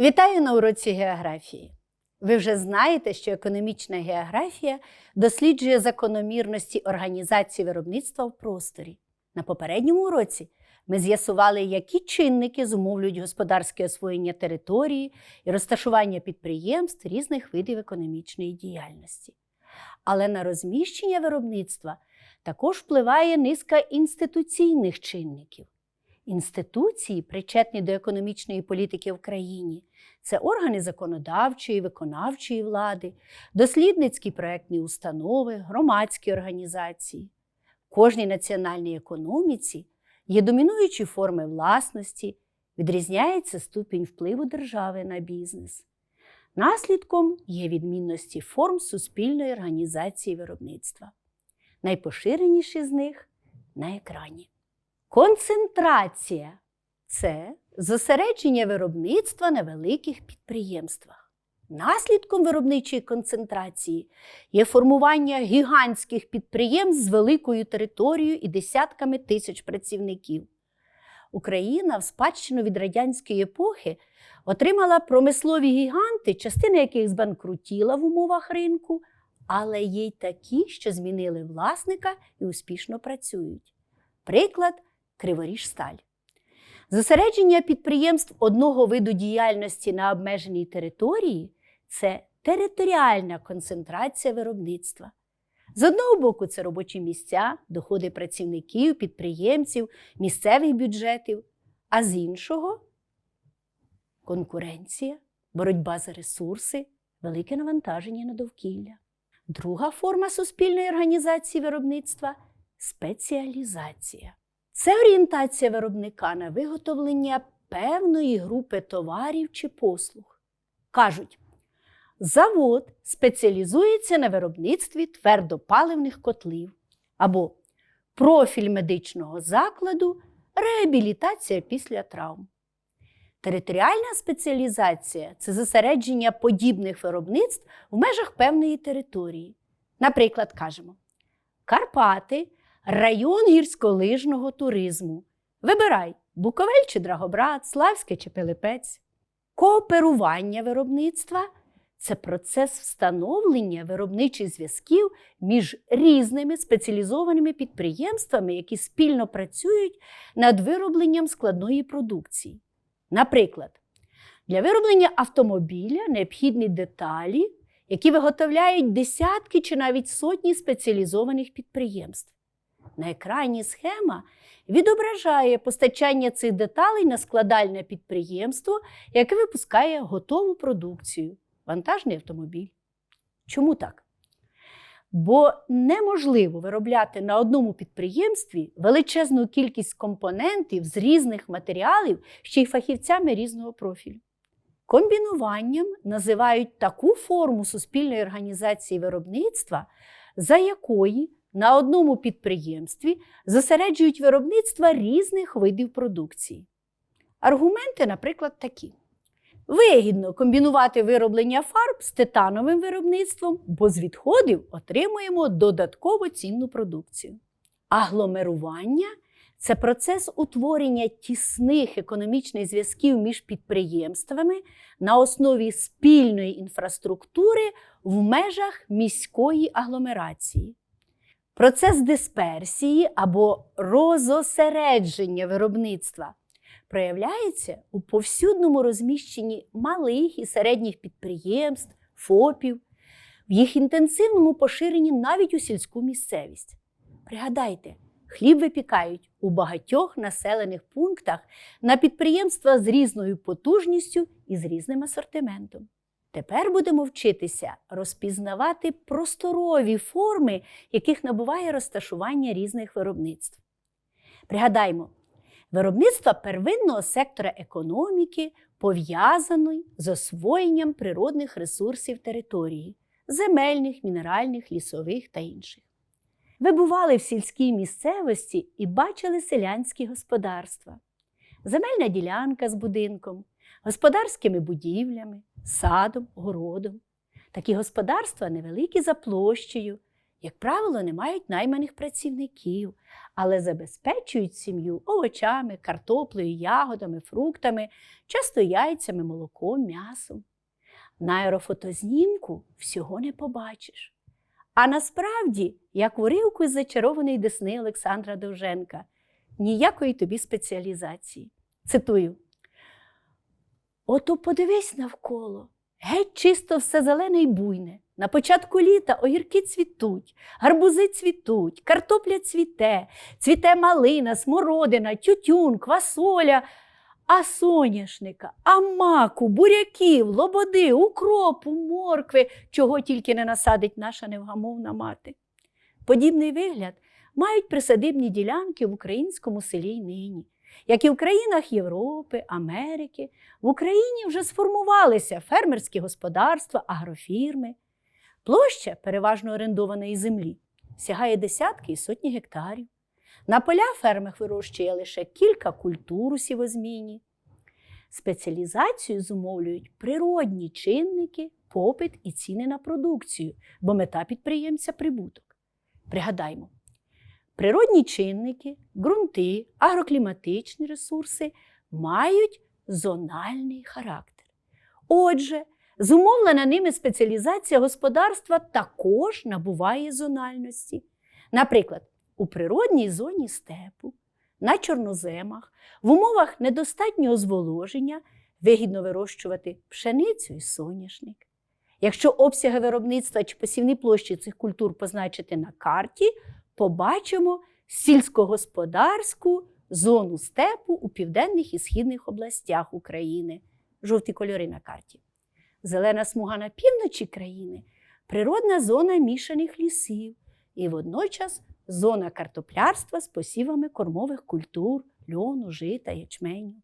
Вітаю на уроці географії. Ви вже знаєте, що економічна географія досліджує закономірності організації виробництва в просторі. На попередньому уроці ми з'ясували, які чинники зумовлюють господарське освоєння території і розташування підприємств різних видів економічної діяльності. Але на розміщення виробництва також впливає низка інституційних чинників. Інституції, причетні до економічної політики в країні, це органи законодавчої, виконавчої влади, дослідницькі проектні установи, громадські організації. В кожній національній економіці є домінуючі форми власності, відрізняється ступінь впливу держави на бізнес. Наслідком є відмінності форм суспільної організації виробництва. Найпоширеніші з них на екрані. Концентрація це зосередження виробництва на великих підприємствах. Наслідком виробничої концентрації є формування гігантських підприємств з великою територією і десятками тисяч працівників. Україна в спадщину від радянської епохи отримала промислові гіганти, частина яких збанкрутіла в умовах ринку, але є й такі, що змінили власника і успішно працюють. Приклад Криворіжсталь. Зосередження підприємств одного виду діяльності на обмеженій території це територіальна концентрація виробництва. З одного боку, це робочі місця, доходи працівників, підприємців, місцевих бюджетів, а з іншого конкуренція, боротьба за ресурси, велике навантаження на довкілля. Друга форма суспільної організації виробництва спеціалізація. Це орієнтація виробника на виготовлення певної групи товарів чи послуг. Кажуть, завод спеціалізується на виробництві твердопаливних котлів або профіль медичного закладу реабілітація після травм. Територіальна спеціалізація це зосередження подібних виробництв в межах певної території. Наприклад, кажемо, Карпати район гірськолижного туризму. Вибирай Буковель чи Драгобрат, Славське чи Пилипець. Кооперування виробництва це процес встановлення виробничих зв'язків між різними спеціалізованими підприємствами, які спільно працюють над виробленням складної продукції. Наприклад, для вироблення автомобіля необхідні деталі, які виготовляють десятки чи навіть сотні спеціалізованих підприємств. На екрані схема відображає постачання цих деталей на складальне підприємство, яке випускає готову продукцію вантажний автомобіль. Чому так? Бо неможливо виробляти на одному підприємстві величезну кількість компонентів з різних матеріалів, ще й фахівцями різного профілю. Комбінуванням називають таку форму суспільної організації виробництва, за якої на одному підприємстві зосереджують виробництва різних видів продукції. Аргументи, наприклад, такі. Вигідно комбінувати вироблення фарб з титановим виробництвом, бо з відходів отримуємо додатково цінну продукцію. Агломерування це процес утворення тісних економічних зв'язків між підприємствами на основі спільної інфраструктури в межах міської агломерації. Процес дисперсії або розосередження виробництва проявляється у повсюдному розміщенні малих і середніх підприємств, ФОПів, в їх інтенсивному поширенні навіть у сільську місцевість. Пригадайте, хліб випікають у багатьох населених пунктах на підприємства з різною потужністю і з різним асортиментом. Тепер будемо вчитися розпізнавати просторові форми, яких набуває розташування різних виробництв. Пригадаймо, виробництво первинного сектора економіки пов'язаний з освоєнням природних ресурсів території земельних, мінеральних, лісових та інших. Ви бували в сільській місцевості і бачили селянські господарства, земельна ділянка з будинком, господарськими будівлями, садом, городом. Такі господарства невеликі за площею, як правило, не мають найманих працівників, але забезпечують сім'ю овочами, картоплею, ягодами, фруктами, часто яйцями, молоком, м'ясом. На аерофотознімку всього не побачиш. А насправді, як уривку із зачарованої десни Олександра Довженка, ніякої тобі спеціалізації. Цитую: Ото подивись навколо, геть чисто все зелене й буйне. На початку літа огірки цвітуть, гарбузи цвітуть, картопля цвіте, цвіте малина, смородина, тютюн, квасоля, а соняшника, а маку, буряків, лободи, укропу, моркви, чого тільки не насадить наша невгамовна мати. Подібний вигляд мають присадибні ділянки в українському селі й нині. Як і в країнах Європи, Америки, в Україні вже сформувалися фермерські господарства, агрофірми. Площа переважно орендованої землі сягає десятки і сотні гектарів. На поля фермах вирощує лише кілька культур у сівозміні. Спеціалізацію зумовлюють природні чинники, попит і ціни на продукцію, бо мета підприємця прибуток. Пригадаймо, природні чинники, ґрунти, агрокліматичні ресурси мають зональний характер. Отже, зумовлена ними спеціалізація господарства також набуває зональності. Наприклад, у природній зоні степу, на чорноземах, в умовах недостатнього зволоження вигідно вирощувати пшеницю і соняшник. Якщо обсяги виробництва чи посівні площі цих культур позначити на карті, побачимо сільськогосподарську зону степу у південних і східних областях України. Жовті кольори на карті. Зелена смуга на півночі країни природна зона мішаних лісів і водночас зона картоплярства з посівами кормових культур, льону, жита, ячменю.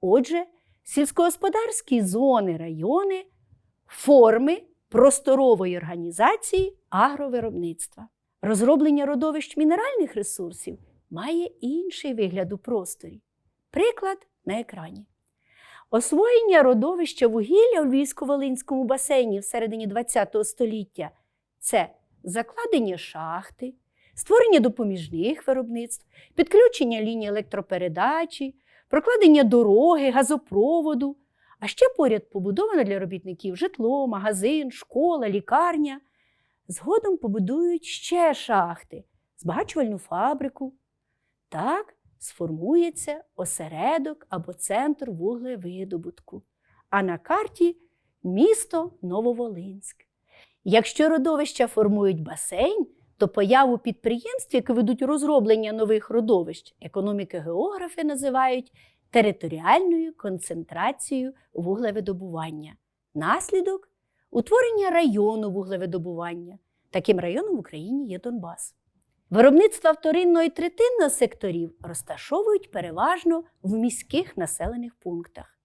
Отже, сільськогосподарські зони, райони форми просторової організації агровиробництва. Розроблення родовищ мінеральних ресурсів має інший вигляд у просторі. Приклад на екрані. Освоєння родовища вугілля у Львівсько-Волинському басейні в середині ХХ століття це закладення шахти, створення допоміжних виробництв, підключення ліній електропередачі, прокладення дороги, газопроводу, а ще поряд побудовано для робітників житло, магазин, школа, лікарня. Згодом побудують ще шахти, збагачувальну фабрику. Так сформується осередок або центр вуглевидобутку. А на карті місто Нововолинськ. Якщо родовища формують басейн, то появу підприємств, які ведуть розроблення нових родовищ, економіки географи називають територіальною концентрацією вуглевидобування. Наслідок утворення району вуглевидобування. Таким районом в Україні є Донбас. Виробництва вторинного і третинного секторів розташовують переважно в міських населених пунктах.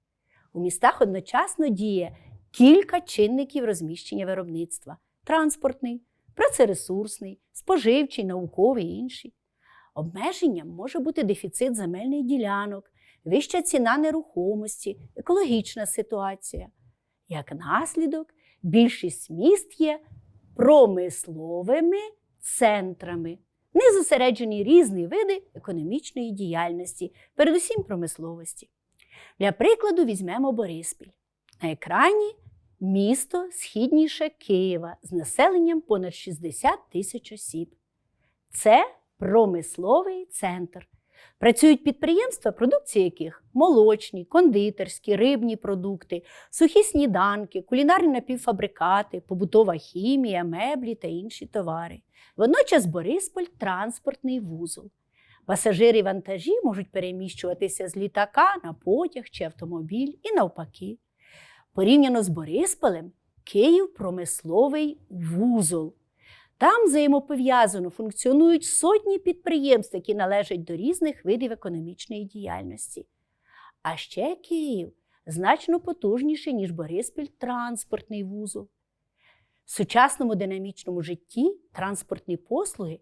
У містах одночасно діє кілька чинників розміщення виробництва: транспортний, працересурсний, споживчий, науковий і інші. Обмеженням може бути дефіцит земельних ділянок, вища ціна нерухомості, екологічна ситуація. Як наслідок, більшість міст є промисловими центрами, них зосереджені різні види економічної діяльності, передусім промисловості. Для прикладу візьмемо Бориспіль. На екрані місто східніше Києва з населенням понад 60 тисяч осіб. Це промисловий центр. Працюють підприємства, продукції яких молочні, кондитерські, рибні продукти, сухі сніданки, кулінарні напівфабрикати, побутова хімія, меблі та інші товари. Водночас Борисполь транспортний вузол. Пасажири вантажі можуть переміщуватися з літака на потяг чи автомобіль і навпаки. Порівняно з Борисполем, Київ промисловий вузол. Там взаємопов'язано функціонують сотні підприємств, які належать до різних видів економічної діяльності. А ще Київ значно потужніший, ніж Бориспіль транспортний вузол. В сучасному динамічному житті транспортні послуги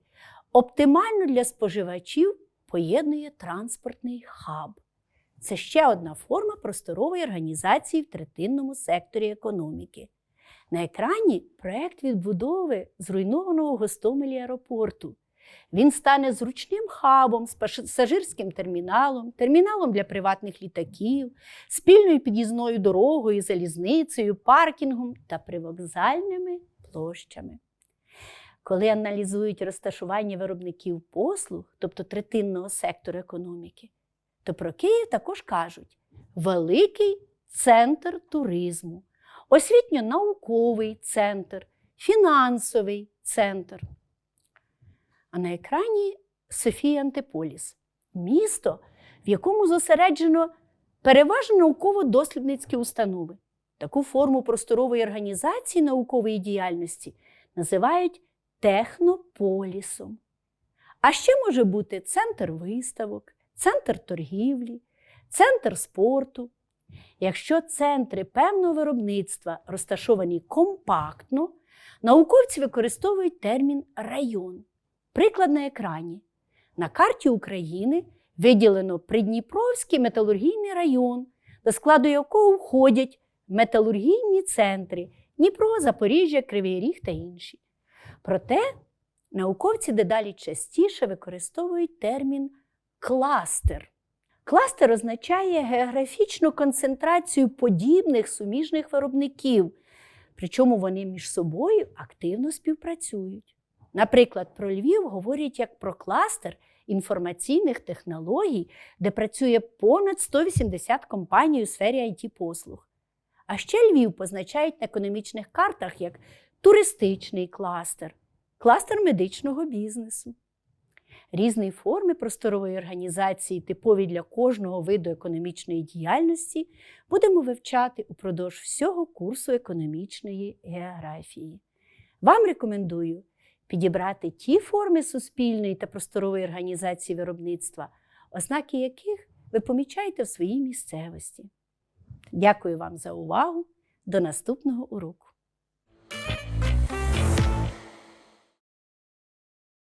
оптимально для споживачів поєднує транспортний хаб. Це ще одна форма просторової організації в третинному секторі економіки. На екрані проект відбудови зруйнованого Гостомелі аеропорту. Він стане зручним хабом з пасажирським терміналом, терміналом для приватних літаків, спільною під'їзною дорогою, залізницею, паркінгом та привокзальними площами. Коли аналізують розташування виробників послуг, тобто третинного сектору економіки, то про Київ також кажуть великий центр туризму, освітньо-науковий центр, фінансовий центр. А на екрані Софія Антиполіс місто, в якому зосереджено переважно науково-дослідницькі установи. Таку форму просторової організації наукової діяльності називають технополісом. А ще може бути центр виставок, центр торгівлі, центр спорту. Якщо центри певного виробництва розташовані компактно, науковці використовують термін район. Приклад на екрані. На карті України виділено Придніпровський металургійний район, до складу якого входять металургійні центри Дніпро, Запоріжжя, Кривий Ріг та інші. Проте науковці дедалі частіше використовують термін кластер. Кластер означає географічну концентрацію подібних суміжних виробників, причому вони між собою активно співпрацюють. Наприклад, про Львів говорять як про кластер інформаційних технологій, де працює понад 180 компаній у сфері it послуг. А ще Львів позначають на економічних картах як туристичний кластер, кластер медичного бізнесу. Різні форми просторової організації, типові для кожного виду економічної діяльності, будемо вивчати упродовж всього курсу економічної географії. Вам рекомендую підібрати ті форми суспільної та просторової організації виробництва, ознаки яких ви помічаєте в своїй місцевості. Дякую вам за увагу. До наступного уроку!